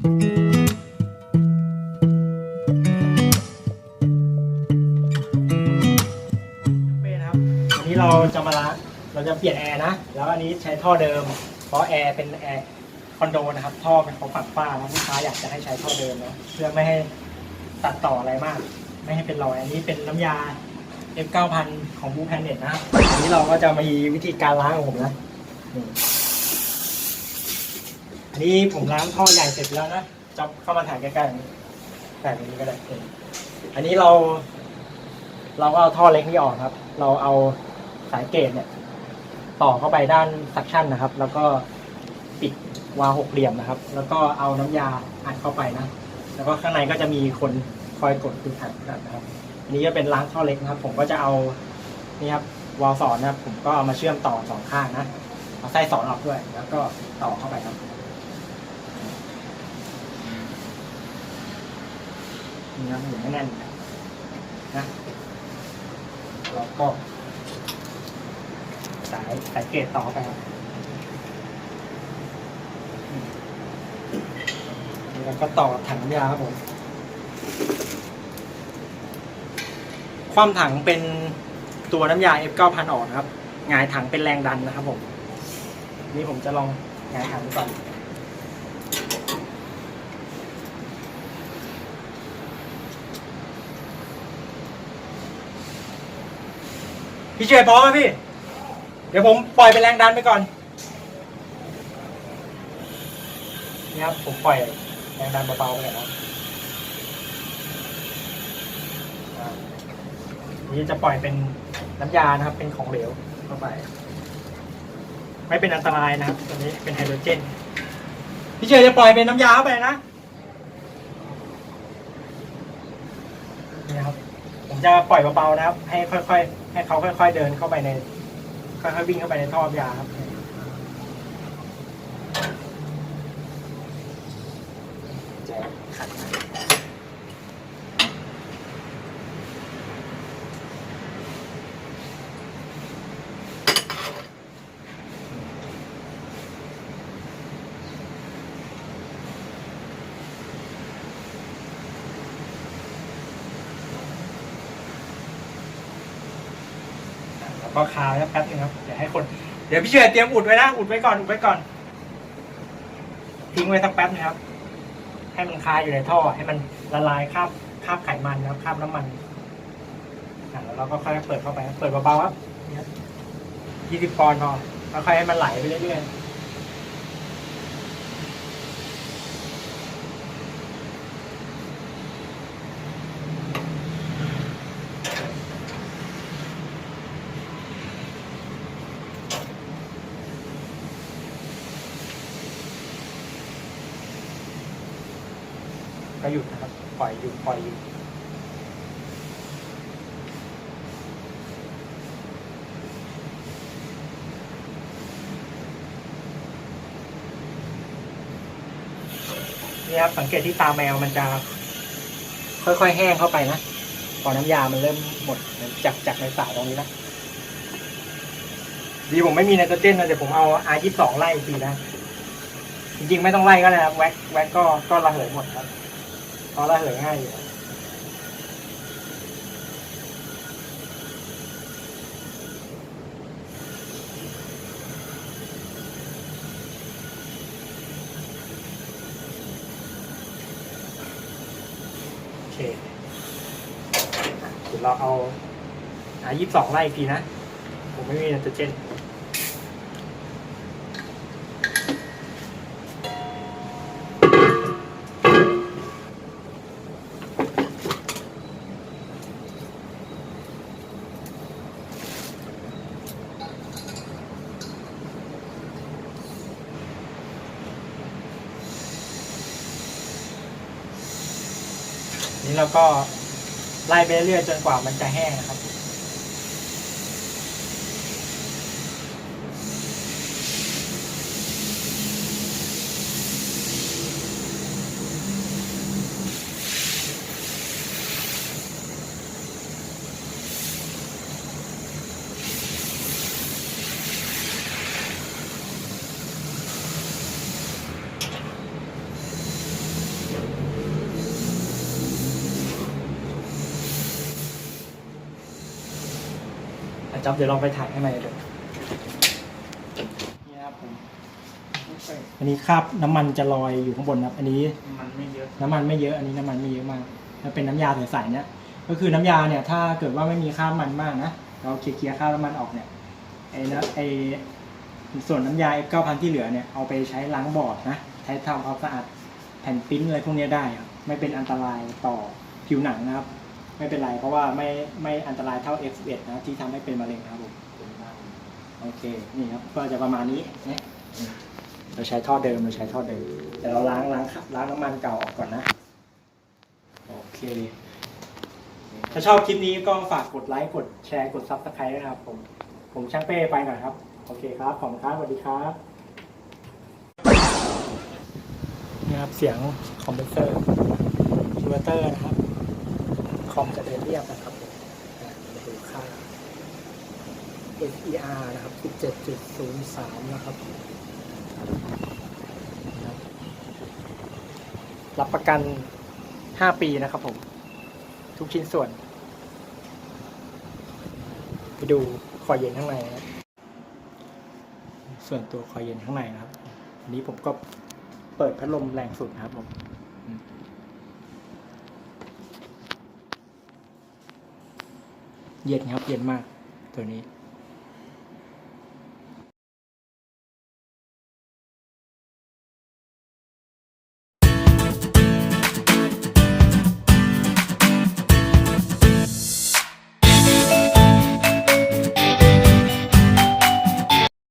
เครับวันนี้เราจะมาละเราจะเปลี่ยนแอร์นะ แล้วอันนี้ใช้ท่อเดิม เพราะแอร์เป็นแอร์คอนโดนะครับ ท่อเป็นของฝั่งป้าแล้วลูกค้าอยากจะให้ใช้ท่อเดิมเนาะเพื่อไม่ให้ตัดต่ออะไรมาก ไม่ให้เป็นรอย อันนี้เป็นน้ำยา F9000 ของบูแพนเน็ตนะครับ อันนี้เราก็จะมีวิธีการล้างของผมนะ นี่อันนี้ผมล้างท่อใหญ่เสร็จแล้วนะจะเข้ามาถ่ายใกล้ๆแบบนี้แบบนี้ก็ได้อันนี้เรา เราก็เอาท่อเล็กนี่ออกครับ เราเอาสายเกจเนี่ย ต่อเข้าไปด้านซักชั่นนะครับ แล้วก็ปิดวาล์วหกเหลี่ยมนะครับ แล้วก็เอาน้ำยาอัดเข้าไปนะ แล้วก็ข้างในก็จะมีคนคอยกดคือถังนะครับอันนี้ก็เป็นล้างท่อเล็กนะครับ ผมก็จะเอานี่ครับวาล์วสอนนะครับ ผมก็เอามาเชื่อมต่อสองข้างนะเอาไส้สอนออกด้วย แล้วก็ต่อเข้าไปครับ นี่นะหมุนให้แน่นนะแล้วก็ สายสายเกตต่อไปครับแล้วก็ต่อถังยาครับผม ความถังเป็นตัวน้ำยา F9000 ออกนะครับงายถังเป็นแรงดันนะครับผม นี่ผมจะลองงายถังดูก่อน พี่เฉยพร้อมไหมพี่ เดี๋ยวผมปล่อยเป็นแรงดันไปก่อนนี่ครับผมปล่อยแรงดันเบาๆไปก่อนนะนี่จะปล่อยเป็นน้ำยานะครับ เป็นของเหลวเข้าไป ไม่เป็นอันตรายนะครับตัวนี้เป็นไฮโดรเจน พี่เฉยจะปล่อยเป็นน้ำยาเข้าไปนะ นี่ครับ ผม จะปล่อยเบาๆนะครับ ให้ค่อยๆ ให้เขาค่อย ๆ เดินเข้าไปใน ค่อยๆวิ่งเข้าไปในท่อยาครับจะขัด ก็คาแล้วแป๊บนึงครับเดี๋ยวให้คน เดี๋ยวพี่เฉยเตรียมอุดไว้นะอุดไว้ก่อนอุดไว้ก่อน ทิ้งไว้สักแป๊บนะครับ ให้มันคาอยู่ในท่อ ให้มันละลายคราบคราบไขมันนะครับคราบน้ำมันอะแล้วเราก็ค่อยเปิดเข้าไป เปิดเบาๆครับยี่สิบปอนด์พอแล้วค่อยให้มันไหลไปเรื่อยๆ ก็หยุดนะครับ ปล่อยหยุดปล่อยหยุดนี่ครับสังเกตที่ตาแมวมันจะค่อยๆ แห้งเข้าไปนะพอน้ำยามันเริ่มหมดจากจากในสายตรงนี้นะดีผมไม่มีไนโตรเจนนะเดี๋ยวผมเอา R22 ไล่อีกทีนะ จริงๆ ไม่ต้องไล่ก็ได้ครับแว็กแว็กก็ก็ระเหยหมดครับ พราะระเหยง่ายอยู่โอเคเดี๋ยวเราเอา R22 ไล่อีกทีนะ ผมไม่มีไนโตรเจน นี้เราก็ไล่ไปเรื่อยจนกว่ามันจะแห้งนะครับ จ๊อบเดี๋ยวลองไปถ่ายให้ใหม่ดูนี่นะครับผมอันนี้คราบน้ำมันจะลอยอยู่ข้างบนนะครับ อันนี้มันไม่เยอะน้ำมันไม่เยอะ อันนี้น้ำมันไม่เยอะมากแล้วเป็นน้ำยาใสๆเนี่ย ก็คือน้ำยาเนี่ยถ้าเกิดว่าไม่มีคราบมันมากนะ เราเคลียร์ๆคราบน้ำมันออกเนี่ย ไอ้นะไอ้ส่วนน้ำยา F9000 ที่เหลือเนี่ยเอาไปใช้ล้างบอร์ดนะ ใช้ทำความสะอาดแผ่นปริ้นอะไรพวกเนี้ยได้ครับไม่เป็นอันตรายต่อผิวหนังนะครับ ไม่เป็นไร เพราะว่าไม่ไม่อันตรายเท่า F11 นะที่ทำให้เป็นมะเร็งนะครับผมโอเคนี่ครับก็จะประมาณนี้เนี่ยเราใช้ท่อเดิมเราใช้ท่อเดิมแต่เราล้างล้างล้างน้ำมันเก่าออกก่อนนะโอเคถ้าชอบคลิปนี้ก็ฝากกดไลค์กดแชร์กดซับสไครต์ด้วยนะครับผมผมช่างเป้ไปก่อนครับ โอเคครับขอบคุณครับสวัสดีครับนี่ครับเสียงคอมเพรสเซอร์อิวเตอร์นะครับ คอมจะเดินเรียบนะครับผมมาดูค่า SER นะครับ 17.03 นะครับ รับประกัน 5 ปีนะครับผม ทุกชิ้นส่วน ไปดูคอยเย็นข้างในนะครับส่วนตัวคอยเย็นข้างในนะครับ อันนี้ผมก็เปิดพัดลมแรงสุดนะครับผม เย็นครับ เย็นมากตัวนี้